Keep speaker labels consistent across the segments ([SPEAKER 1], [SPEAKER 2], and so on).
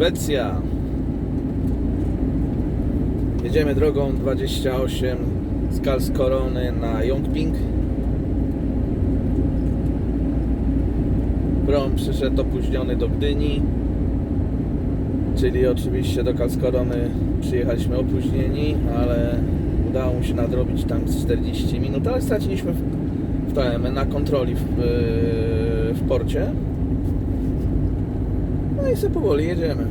[SPEAKER 1] Szwecja. Jedziemy drogą 28 z Karlskorony na Jongping. Prom przyszedł opóźniony do Gdyni, czyli oczywiście do Karlskorony przyjechaliśmy opóźnieni, ale udało mu się nadrobić tam z 40 minut, ale straciliśmy w, w na kontroli w, w porcie. No i sobie powoli jedziemy.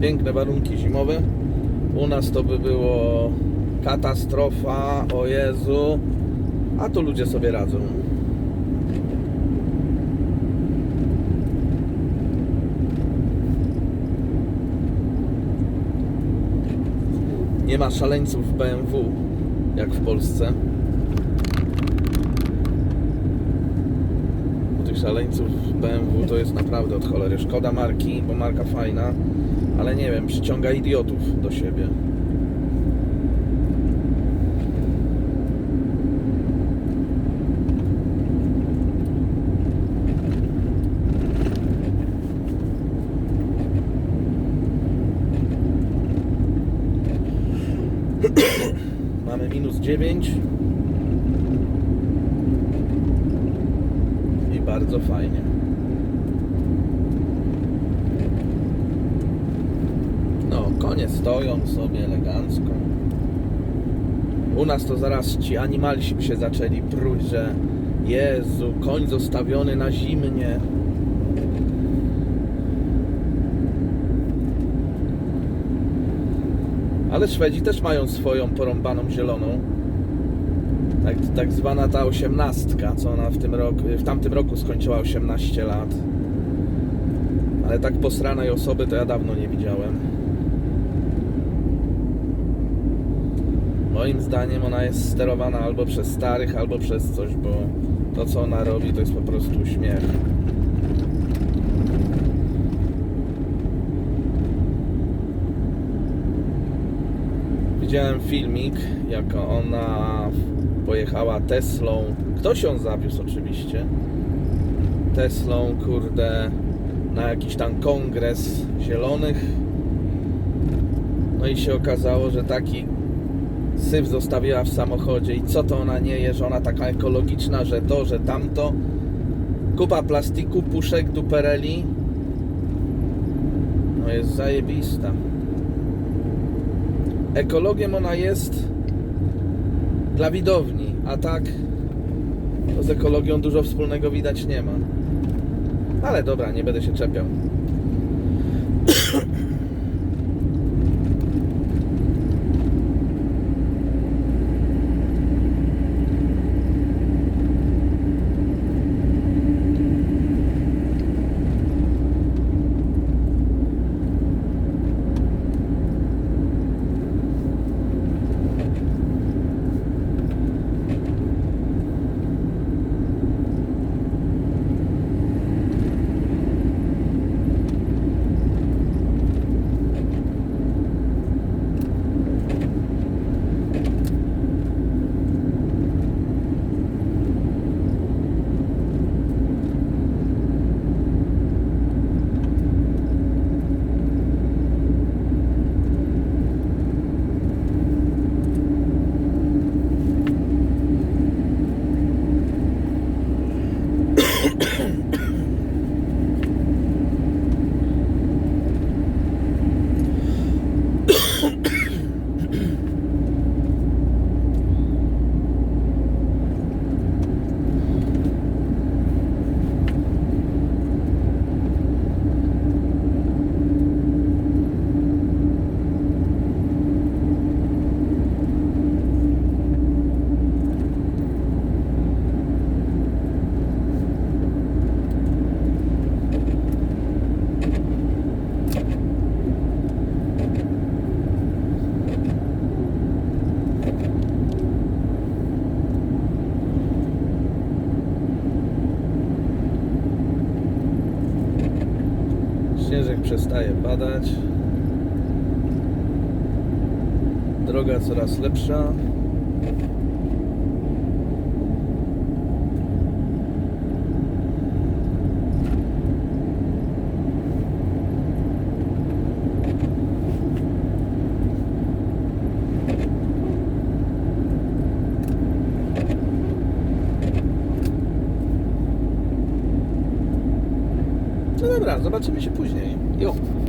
[SPEAKER 1] Piękne warunki zimowe. U nas to by było katastrofa, o Jezu. A tu ludzie sobie radzą. Nie ma szaleńców w BMW, jak w Polsce. Bo tych szaleńców BMW to jest naprawdę od cholery. Szkoda marki, bo marka fajna, ale nie wiem, przyciąga idiotów do siebie. Mamy minus 9 i bardzo fajnie. No, konie stoją sobie elegancko. U nas to zaraz ci animalsi by się zaczęli pruć, że Jezu, koń zostawiony na zimnie. Ale Szwedzi też mają swoją porąbaną zieloną. Tak, tak zwana ta osiemnastka, co ona w, tym roku, w tamtym roku skończyła 18 lat. Ale tak posranej osoby to ja dawno nie widziałem. Moim zdaniem ona jest sterowana albo przez starych, albo przez coś, bo to co ona robi to jest po prostu śmiech. Widziałem filmik, jak ona pojechała Teslą. Ktoś ją zawiózł oczywiście. Teslą, kurde, na jakiś tam kongres zielonych. No i się okazało, że taki syf zostawiła w samochodzie i co to ona nie je, że ona taka ekologiczna, że to, że tamto. Kupa plastiku, puszek, dupereli. No jest zajebista. Ekologiem ona jest dla widowni, a tak to z ekologią dużo wspólnego widać nie ma. Ale dobra, nie będę się czepiał. przestaje padać. Droga coraz lepsza. No dobra, zobaczymy się później.
[SPEAKER 2] 六。